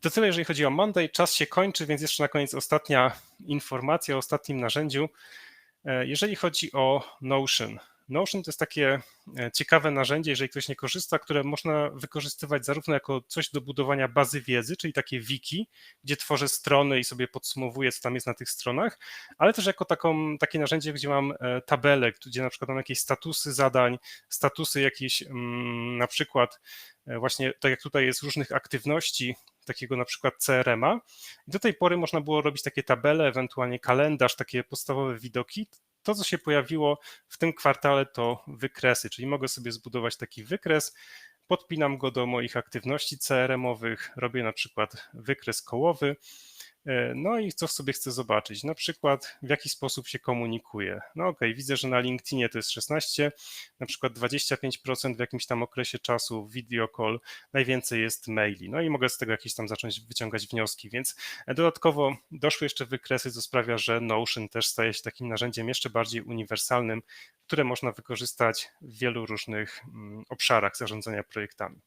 To tyle, jeżeli chodzi o Monday. Czas się kończy, więc jeszcze na koniec ostatnia informacja o ostatnim narzędziu. E, jeżeli chodzi o Notion, Notion to jest takie e, ciekawe narzędzie, jeżeli ktoś nie korzysta, które można wykorzystywać zarówno jako coś do budowania bazy wiedzy, czyli takie wiki, gdzie tworzę strony i sobie podsumowuję, co tam jest na tych stronach, ale też jako taką, takie narzędzie, gdzie mam e, tabelę, gdzie na przykład mam jakieś statusy zadań, statusy jakieś mm, na przykład właśnie tak jak tutaj jest różnych aktywności, takiego na przykład CRM-a. Do tej pory można było robić takie tabele, ewentualnie kalendarz, takie podstawowe widoki. To, co się pojawiło w tym kwartale, to wykresy, czyli mogę sobie zbudować taki wykres, podpinam go do moich aktywności CRM-owych, robię na przykład wykres kołowy no i co sobie chcę zobaczyć, na przykład w jaki sposób się komunikuje. No ok, widzę, że na LinkedInie to jest 16, na przykład 25% w jakimś tam okresie czasu video call, najwięcej jest maili. No i mogę z tego jakieś tam zacząć wyciągać wnioski, więc dodatkowo doszły jeszcze wykresy, co sprawia, że Notion też staje się takim narzędziem jeszcze bardziej uniwersalnym, które można wykorzystać w wielu różnych mm, obszarach zarządzania projektami.